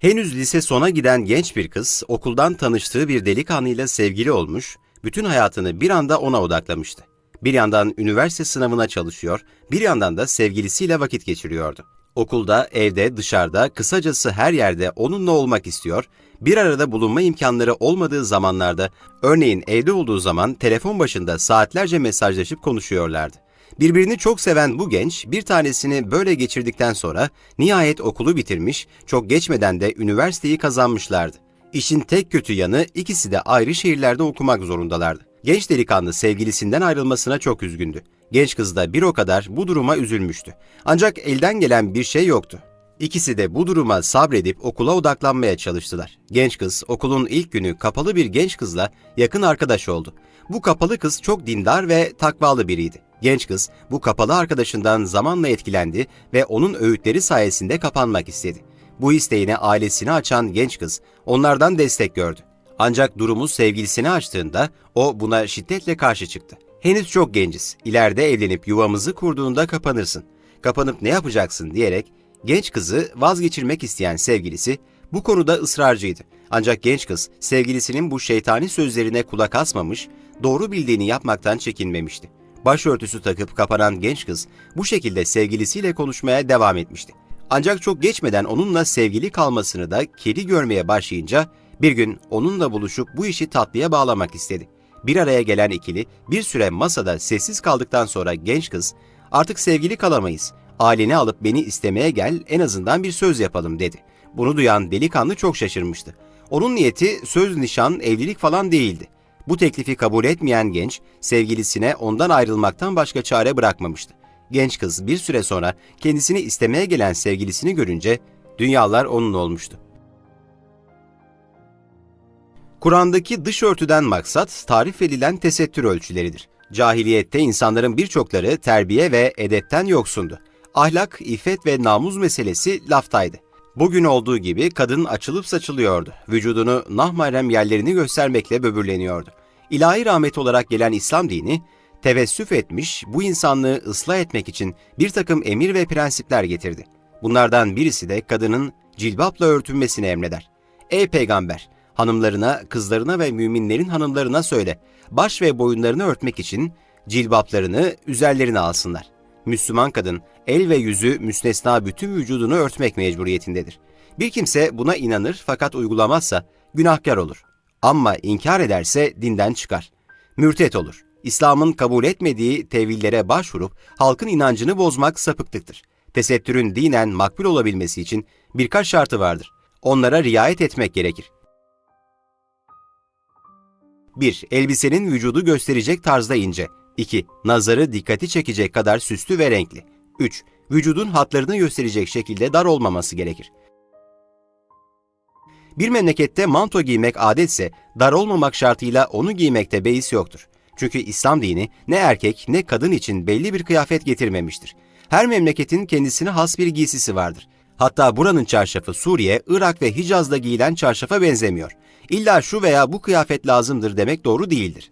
Henüz lise sona giden genç bir kız okuldan tanıştığı bir delikanlıyla sevgili olmuş, bütün hayatını bir anda ona odaklamıştı. Bir yandan üniversite sınavına çalışıyor, bir yandan da sevgilisiyle vakit geçiriyordu. Okulda, evde, dışarıda, kısacası her yerde onunla olmak istiyor, bir arada bulunma imkanları olmadığı zamanlarda, örneğin evde olduğu zaman telefon başında saatlerce mesajlaşıp konuşuyorlardı. Birbirini çok seven bu genç bir tanesini böyle geçirdikten sonra nihayet okulu bitirmiş, çok geçmeden de üniversiteyi kazanmışlardı. İşin tek kötü yanı ikisi de ayrı şehirlerde okumak zorundalardı. Genç delikanlı sevgilisinden ayrılmasına çok üzgündü. Genç kız da bir o kadar bu duruma üzülmüştü. Ancak elden gelen bir şey yoktu. İkisi de bu duruma sabredip okula odaklanmaya çalıştılar. Genç kız okulun ilk günü kapalı bir genç kızla yakın arkadaş oldu. Bu kapalı kız çok dindar ve takvalı biriydi. Genç kız bu kapalı arkadaşından zamanla etkilendi ve onun öğütleri sayesinde kapanmak istedi. Bu isteğine ailesini açan genç kız onlardan destek gördü. Ancak durumu sevgilisine açtığında o buna şiddetle karşı çıktı. Henüz çok genciz. İleride evlenip yuvamızı kurduğunda kapanırsın. Kapanıp ne yapacaksın diyerek genç kızı vazgeçirmek isteyen sevgilisi bu konuda ısrarcıydı. Ancak genç kız sevgilisinin bu şeytani sözlerine kulak asmamış, doğru bildiğini yapmaktan çekinmemişti. Başörtüsü takıp kapanan genç kız bu şekilde sevgilisiyle konuşmaya devam etmişti. Ancak çok geçmeden onunla sevgili kalmasını da keri görmeye başlayınca bir gün onunla buluşup bu işi tatlıya bağlamak istedi. Bir araya gelen ikili bir süre masada sessiz kaldıktan sonra genç kız artık sevgili kalamayız. Aileni alıp beni istemeye gel en azından bir söz yapalım dedi. Bunu duyan delikanlı çok şaşırmıştı. Onun niyeti söz nişan evlilik falan değildi. Bu teklifi kabul etmeyen genç, sevgilisine ondan ayrılmaktan başka çare bırakmamıştı. Genç kız bir süre sonra kendisini istemeye gelen sevgilisini görünce dünyalar onun olmuştu. Kur'an'daki dış örtüden maksat tarif edilen tesettür ölçüleridir. Cahiliyette insanların birçokları terbiye ve edepten yoksundu. Ahlak, iffet ve namuz meselesi laftaydı. Bugün olduğu gibi kadın açılıp saçılıyordu. Vücudunu nahmahrem yerlerini göstermekle böbürleniyordu. İlahi rahmet olarak gelen İslam dini, tevessüf etmiş, bu insanlığı ıslah etmek için bir takım emir ve prensipler getirdi. Bunlardan birisi de kadının cilbapla örtünmesini emreder. Ey peygamber! Hanımlarına, kızlarına ve müminlerin hanımlarına söyle, baş ve boyunlarını örtmek için cilbaplarını üzerlerine alsınlar. Müslüman kadın el ve yüzü müstesna bütün vücudunu örtmek mecburiyetindedir. Bir kimse buna inanır fakat uygulamazsa günahkar olur. Ama inkar ederse dinden çıkar. Mürtet olur. İslam'ın kabul etmediği tevillere başvurup halkın inancını bozmak sapıklıktır. Tesettürün dinen makbul olabilmesi için birkaç şartı vardır. Onlara riayet etmek gerekir. 1. Elbisenin vücudu gösterecek tarzda ince. 2. Nazarı dikkati çekecek kadar süslü ve renkli. 3. Vücudun hatlarını gösterecek şekilde dar olmaması gerekir. Bir memlekette manto giymek adetse dar olmamak şartıyla onu giymekte beis yoktur. Çünkü İslam dini ne erkek ne kadın için belli bir kıyafet getirmemiştir. Her memleketin kendisine has bir giysisi vardır. Hatta buranın çarşafı Suriye, Irak ve Hicaz'da giyilen çarşafa benzemiyor. İlla şu veya bu kıyafet lazımdır demek doğru değildir.